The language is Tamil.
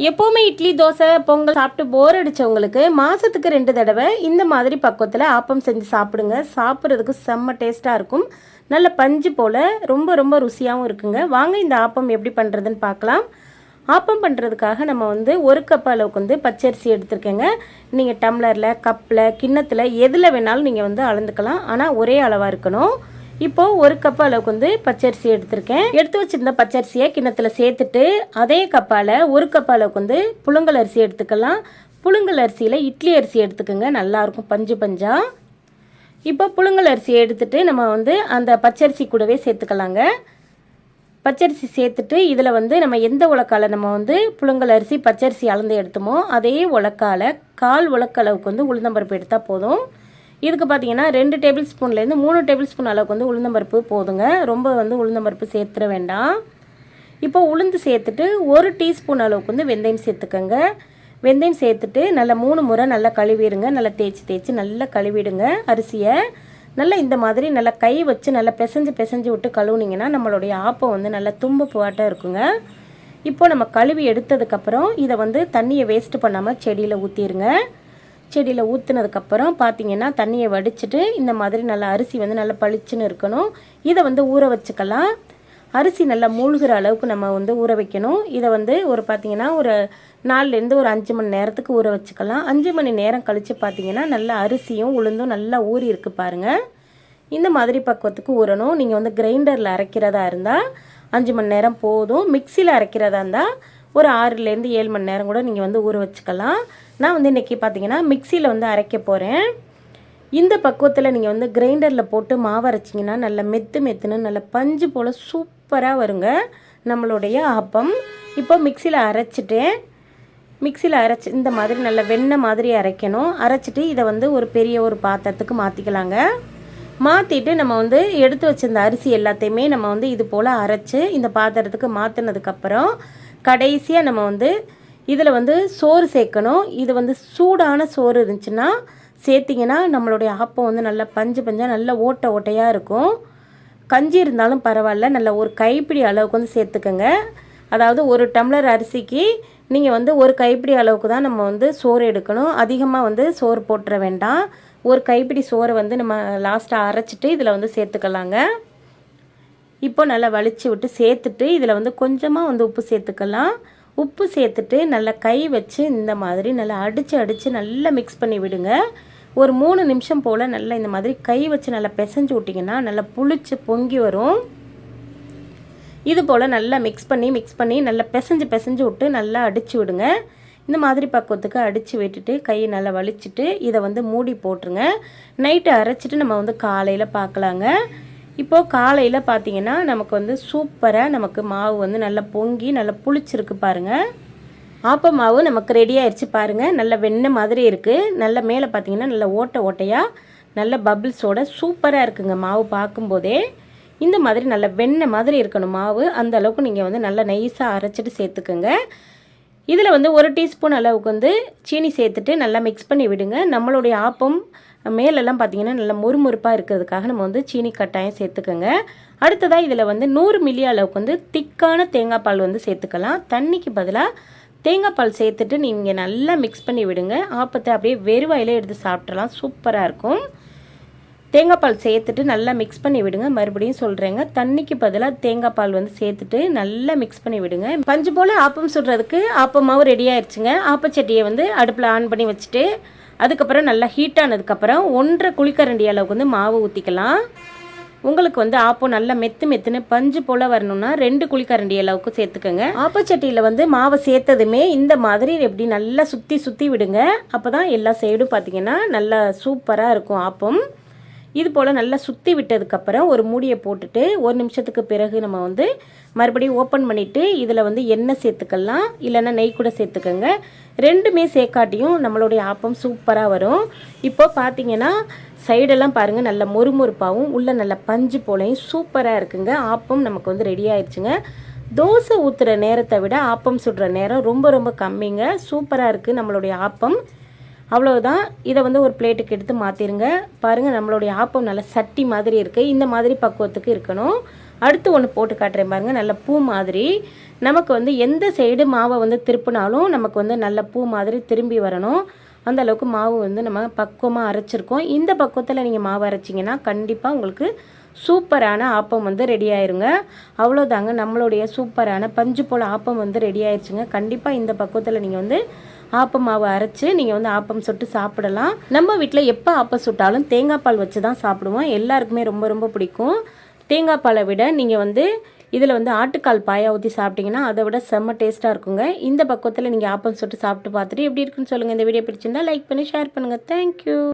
எப்போவுமே இட்லி தோசை பொங்கல் சாப்பிட்டு போர் அடித்தவங்களுக்கு மாதத்துக்கு ரெண்டு தடவை இந்த மாதிரி பக்குவத்தில் ஆப்பம் செஞ்சு சாப்பிடுங்க. சாப்பிட்றதுக்கு செம்ம டேஸ்ட்டாக இருக்கும். நல்ல பஞ்சு போல் ரொம்ப ரொம்ப ருசியாகவும் இருக்குங்க. வாங்க இந்த ஆப்பம் எப்படி பண்ணுறதுன்னு பார்க்கலாம். ஆப்பம் பண்ணுறதுக்காக நம்ம வந்து ஒரு கப் அளவுக்கு வந்து பச்சரிசி எடுத்துருக்கேங்க. நீங்கள் டம்ளரில் கப்பில் கிண்ணத்தில் எதில் வேணாலும் நீங்கள் வந்து அளந்துக்கலாம். ஆனால் ஒரே அளவாக இருக்கணும். இப்போ ஒரு கப் அளவுக்கு வந்து பச்சரிசி எடுத்திருக்கேன். எடுத்து வச்சிருந்த பச்சரிசியை கிண்ணத்துல சேர்த்துட்டு அதே கப்பால் ஒரு கப் அளவுக்கு வந்து புழுங்கல் அரிசி எடுத்துக்கலாம். புழுங்கல் அரிசியில் இட்லி அரிசி எடுத்துக்கோங்க நல்லாயிருக்கும் பஞ்சு பஞ்சா. இப்போ புழுங்கல் அரிசி எடுத்துட்டு நம்ம வந்து அந்த பச்சரிசி கூடவே சேர்த்துக்கலாங்க. பச்சரிசி சேர்த்துட்டு இதில் வந்து நம்ம எந்த உலக்கால நம்ம வந்து புழுங்கல் அரிசி பச்சரிசி அளந்து எடுத்தோமோ அதே உலக்கால கால் உலக்களவுக்கு வந்து உளுந்தம்பருப்பு எடுத்தால் போதும். இதுக்கு பார்த்தீங்கன்னா ரெண்டு டேபிள் ஸ்பூன்லேருந்து மூணு டேபிள் ஸ்பூன் அளவுக்கு வந்து உளுந்தம்பருப்பு போதுங்க. ரொம்ப வந்து உளுந்தம்பருப்பு சேர்த்துட வேண்டாம். இப்போ உளுந்து சேர்த்துட்டு ஒரு டீஸ்பூன் அளவுக்கு வந்து வெந்தயம் சேர்த்துக்கோங்க. வெந்தயம் சேர்த்துட்டு நல்லா மூணு முறை நல்லா கழுவிடுங்க. நல்லா தேய்ச்சி தேய்ச்சி நல்லா கழுவிடுங்க அரிசியை. நல்லா இந்த மாதிரி நல்லா கை வச்சு நல்லா பிசைஞ்சு பிசைஞ்சு விட்டு கழுவுனீங்கன்னா நம்மளுடைய ஆப்பம் வந்து நல்லா தும்பு புவாட்டாக இருக்குங்க. இப்போ நம்ம கழுவி எடுத்ததுக்கப்புறம் இதை வந்து தண்ணியை வேஸ்ட்டு பண்ணாமல் செடியில் ஊற்றிடுங்க செடியில் ஊற்றுனதுக்கப்புறம் பார்த்தீங்கன்னா தண்ணியை வடிச்சிட்டு இந்த மாதிரி நல்லா அரிசி வந்து நல்லா பளிச்சுன்னு இருக்கணும். இதை வந்து ஊற வச்சுக்கலாம். அரிசி நல்லா மூழ்கிற அளவுக்கு நம்ம வந்து ஊற வைக்கணும். இதை வந்து ஒரு பார்த்தீங்கன்னா ஒரு நாலுலேருந்து ஒரு அஞ்சு மணி நேரத்துக்கு ஊற வச்சுக்கலாம். அஞ்சு மணி நேரம் கழித்து பார்த்தீங்கன்னா நல்லா அரிசியும் உளுந்தும் நல்லா ஊறி இருக்கு பாருங்கள் இந்த மாதிரி பக்குவத்துக்கு ஊறணும். நீங்கள் வந்து கிரைண்டரில் அரைக்கிறதா இருந்தால் அஞ்சு மணி நேரம் போதும். மிக்சியில் அரைக்கிறதா இருந்தால் ஒரு ஆறுலேருந்து ஏழு மணி நேரம் கூட நீங்கள் வந்து ஊற வச்சுக்கலாம். நான் வந்து இன்றைக்கி பார்த்தீங்கன்னா மிக்சியில் வந்து அரைக்க போகிறேன் இந்த பக்குவத்தில் நீங்கள் வந்து கிரைண்டரில் போட்டு மாவு அரைச்சிங்கன்னா நல்லா மெத்து மெத்துன்னு நல்ல பஞ்சு போல் சூப்பராக வருங்க. நம்மளுடைய அப்பம். இப்போ மிக்சியில் அரைச்சிட்டேன். மிக்சியில் அரைச்சி இந்த மாதிரி நல்ல வெண்ணெய் மாதிரி அரைக்கணும். அரைச்சிட்டு இதை வந்து ஒரு பெரிய ஒரு பாத்திரத்துக்கு மாற்றிக்கலாங்க மாற்றிட்டு நம்ம வந்து எடுத்து வச்சிருந்த அரிசி எல்லாத்தையுமே நம்ம வந்து இது போல் அரைச்சி இந்த பாத்திரத்துக்கு மாற்றினதுக்கப்புறம் கடைசியாக நம்ம வந்து இதில் வந்து சோறு சேர்க்கணும். இது வந்து சூடான சோறு இருந்துச்சுன்னா சேர்த்திங்கன்னா நம்மளுடைய ஆப்பம் வந்து நல்லா பஞ்சு பஞ்சாக நல்ல ஓட்டை ஓட்டையாக இருக்கும். கஞ்சி இருந்தாலும் பரவாயில்ல. நல்ல ஒரு கைப்பிடி அளவுக்கு வந்து சேர்த்துக்கோங்க. அதாவது ஒரு டம்ளர் அரிசிக்கு நீங்கள் வந்து ஒரு கைப்பிடி அளவுக்கு தான் நம்ம வந்து சோறு எடுக்கணும். அதிகமாக வந்து சோறு போட்டுற வேண்டாம். ஒரு கைப்பிடி சோறை வந்து நம்ம லாஸ்ட்டாக அரைச்சிட்டு இதில் வந்து சேர்த்துக்கலாங்க. இப்போ நல்லா வலிச்சு விட்டு சேர்த்துட்டு இதில் வந்து கொஞ்சமாக வந்து உப்பு சேர்த்துக்கலாம். உப்பு சேர்த்துட்டு நல்லா கை வச்சு இந்த மாதிரி நல்லா அடித்து அடித்து நல்லா மிக்ஸ் பண்ணி விடுங்க. ஒரு மூணு நிமிஷம் போல் நல்லா இந்த மாதிரி கை வச்சு நல்லா பிசைஞ்சு விட்டிங்கன்னா நல்லா புளிச்சு பொங்கி வரும். இது போல் நல்லா மிக்ஸ் பண்ணி மிக்ஸ் பண்ணி நல்லா பிசைஞ்சு பிசைஞ்சு விட்டு நல்லா அடித்து விடுங்க. இந்த மாதிரி பக்குவத்துக்கு அடித்து விட்டுட்டு கையை நல்லா வலிச்சுட்டு இதை வந்து மூடி போட்டுருங்க. நைட்டு அரைச்சிட்டு நம்ம வந்து காலையில் பார்க்கலாங்க. இப்போது காலையில் பார்த்தீங்கன்னா நமக்கு வந்து சூப்பராக நமக்கு மாவு வந்து நல்லா பொங்கி நல்லா புளிச்சிருக்கு பாருங்கள் ஆப்ப மாவு நமக்கு ரெடி ஆயிடுச்சு பாருங்கள் நல்ல வெண்ணெய் மாதிரி இருக்குது நல்ல மேலே பார்த்தீங்கன்னா நல்ல ஓட்டை ஓட்டையாக நல்ல பபிள்ஸோட சூப்பராக இருக்குங்க மாவு பார்க்கும்போதே இந்த மாதிரி நல்ல வெண்ணெய் மாதிரி இருக்கணும் மாவு. அந்த அளவுக்கு நீங்கள் வந்து நல்லா நைஸாக அரைச்சிட்டு சேர்த்துக்கோங்க. இதில் வந்து ஒரு டீஸ்பூன் அளவுக்கு வந்து சீனி சேர்த்துட்டு நல்லா மிக்ஸ் பண்ணி விடுங்க. நம்மளுடைய ஆப்பம் மேலெல்லாம் பார்த்தீங்கன்னா நல்லா மொறுமொறுப்பாக இருக்கிறதுக்காக நம்ம வந்து சீனி கட்டாயம் சேர்த்துக்கோங்க. அடுத்ததாக இதில் வந்து நூறு மில்லி அளவுக்கு வந்து திக்கான தேங்காய் பால் வந்து சேர்த்துக்கலாம். தண்ணிக்கு பதிலாக தேங்காய் பால் சேர்த்துட்டு நீங்கள் நல்லா மிக்ஸ் பண்ணி விடுங்க. ஆப்பத்தை அப்படியே வெறுவாயில் எடுத்து சாப்பிட்றலாம் சூப்பராக இருக்கும். தேங்காய் பால் சேர்த்துட்டு நல்லா மிக்ஸ் பண்ணி விடுங்க. மறுபடியும் சொல்கிறேங்க தண்ணிக்கு பதிலாக தேங்காய் பால் வந்து சேர்த்துட்டு நல்லா மிக்ஸ் பண்ணி விடுங்க. பஞ்சு போல் ஆப்பம் சுடுறதுக்கு ஆப்பமாவும் ரெடி ஆயிடுச்சுங்க. ஆப்பச்சட்டியை வந்து அடுப்பில் ஆன் பண்ணி வச்சுட்டு அதுக்கப்புறம் நல்லா ஹீட் ஆனதுக்கப்புறம் ஒன்றரை குழிக்கரண்டி அளவுக்கு வந்து மாவு ஊற்றிக்கலாம் உங்களுக்கு வந்து ஆப்பம் நல்லா மெத்து மெத்துன்னு பஞ்சு போல் வரணும்னா ரெண்டு குழிக்கரண்டி அளவுக்கு சேர்த்துக்கோங்க. ஆப்பச்சட்டியில் வந்து மாவை சேர்த்ததுமே இந்த மாதிரி எப்படி நல்லா சுற்றி சுற்றி விடுங்க. அப்போ தான் எல்லா சைடும் பார்த்தீங்கன்னா நல்லா சூப்பராக இருக்கும் ஆப்பம். இது போல் நல்லா சுற்றி விட்டதுக்கப்புறம் ஒரு மூடியை போட்டுட்டு ஒரு நிமிஷத்துக்கு பிறகு நம்ம வந்து மறுபடியும் ஓப்பன் பண்ணிவிட்டு இதில் வந்து எண்ணெய் சேர்த்துக்கலாம். இல்லைன்னா நெய் கூட சேர்த்துக்கோங்க. ரெண்டுமே சேர்க்காட்டியும் நம்மளுடைய ஆப்பம் சூப்பராக வரும். இப்போ பார்த்தீங்கன்னா சைடெல்லாம் பாருங்கள் நல்ல மொறுமொறுப்பாகவும் உள்ள நல்ல பஞ்சு போலையும் சூப்பராக இருக்குங்க. ஆப்பம் நமக்கு வந்து ரெடி ஆயிடுச்சுங்க. தோசை ஊற்றுற நேரத்தை விட ஆப்பம் சுடுற நேரம் ரொம்ப ரொம்ப கம்மிங்க. சூப்பராக இருக்குது நம்மளுடைய ஆப்பம். அவ்வளவுதான். இதை வந்து ஒரு பிளேட்டுக்கு எடுத்து மாற்றிருங்க பாருங்கள் நம்மளுடைய ஆப்பம் நல்ல சட்டி மாதிரி இருக்குது இந்த மாதிரி பக்குவத்துக்கு இருக்கணும். அடுத்து ஒன்று போட்டு காட்டுறேன் பாருங்கள் நல்ல பூ மாதிரி. நமக்கு வந்து எந்த சைடு மாவை வந்து திருப்பினாலும் நமக்கு வந்து நல்ல பூ மாதிரி திரும்பி வரணும். அந்த அளவுக்கு மாவு வந்து நம்ம பக்குவமாக அரைச்சிருக்கோம். இந்த பக்குவத்தில் நீங்கள் மாவு அரைச்சிங்கன்னா கண்டிப்பாக உங்களுக்கு சூப்பரான ஆப்பம் வந்து ரெடி ஆயிருங்க. அவ்வளோதாங்க நம்மளுடைய சூப்பரான பஞ்சு போல் ஆப்பம் வந்து ரெடி ஆயிடுச்சுங்க கண்டிப்பாக இந்த பக்குவத்தில் நீங்கள் வந்து ஆப்பம் மாவு அரைச்சி நீங்கள் வந்து ஆப்பம் சுட்டு சாப்பிடலாம். நம்ம வீட்டில் எப்போ ஆப்பம் சுட்டாலும் தேங்காய் பால் வச்சு தான் சாப்பிடுவோம். எல்லாருக்குமே ரொம்ப ரொம்ப பிடிக்கும். தேங்காய் பாலை விட நீங்கள் வந்து இதில் வந்து ஆட்டுக்கால் பாயா ஊற்றி சாப்பிட்டீங்கன்னா அதை விட செம்ம டேஸ்ட்டாக இருக்குங்க. இந்த பக்கத்தில் நீங்கள் ஆப்பம் சுட்டு சாப்பிட்டு பார்த்துட்டு எப்படி இருக்குன்னு சொல்லுங்கள் இந்த வீடியோ பிடிச்சிருந்தா லைக் பண்ணி ஷேர் பண்ணுங்கள் தேங்க்யூ